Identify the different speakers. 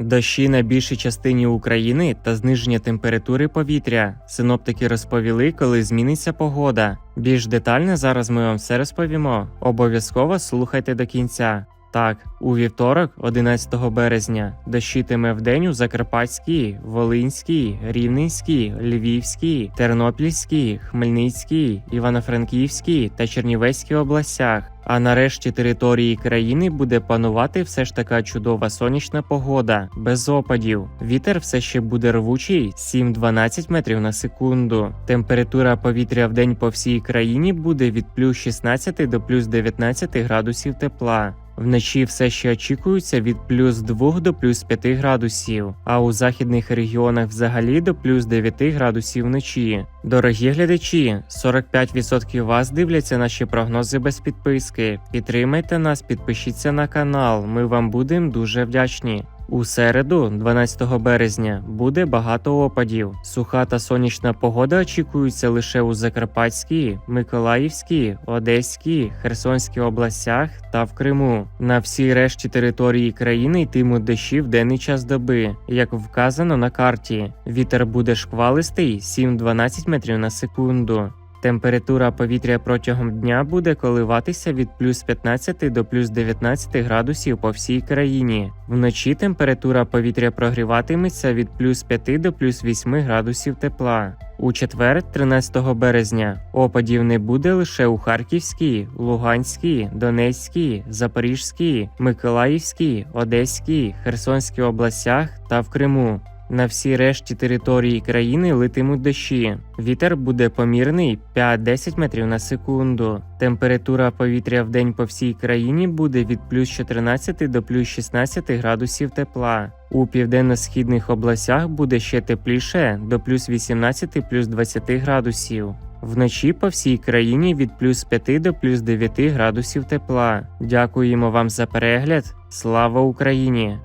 Speaker 1: Дощі на більшій частині України та зниження температури повітря. Синоптики розповіли, коли зміниться погода. Більш детально зараз ми вам все розповімо. Обов'язково слухайте до кінця. Так, у вівторок, 11 березня, дощитиме вдень у Закарпатській, Волинській, Рівненській, Львівській, Тернопільській, Хмельницькій, Івано-Франківській та Чернівецькій областях. А нарешті території країни буде панувати все ж така чудова сонячна погода, без опадів. Вітер все ще буде рвучий 7-12 метрів на секунду. Температура повітря в день по всій країні буде від плюс 16 до плюс 19 градусів тепла. Вночі все ще очікується від плюс 2 до плюс 5 градусів, а у західних регіонах взагалі до плюс 9 градусів вночі. Дорогі глядачі, 45% вас дивляться наші прогнози без підписки. Підтримайте нас, підпишіться на канал. Ми вам будемо дуже вдячні. У середу, 12 березня, буде багато опадів. Суха та сонячна погода очікується лише у Закарпатській, Миколаївській, Одеській, Херсонській областях та в Криму. На всій решті території країни йтимуть дощі в денний час доби, як вказано на карті. Вітер буде шквалистий 7-12 метрів на секунду. Температура повітря протягом дня буде коливатися від плюс 15 до плюс 19 градусів по всій країні. Вночі температура повітря прогріватиметься від плюс 5 до плюс 8 градусів тепла. У четвер, 13 березня, опадів не буде лише у Харківській, Луганській, Донецькій, Запорізькій, Миколаївській, Одеській, Херсонській областях та в Криму. На всій решті території країни литимуть дощі. Вітер буде помірний 5-10 метрів на секунду. Температура повітря в день по всій країні буде від плюс 14 до плюс 16 градусів тепла. У південно-східних областях буде ще тепліше до плюс 18 плюс 20 градусів. Вночі по всій країні від плюс 5 до плюс 9 градусів тепла. Дякуємо вам за перегляд. Слава Україні!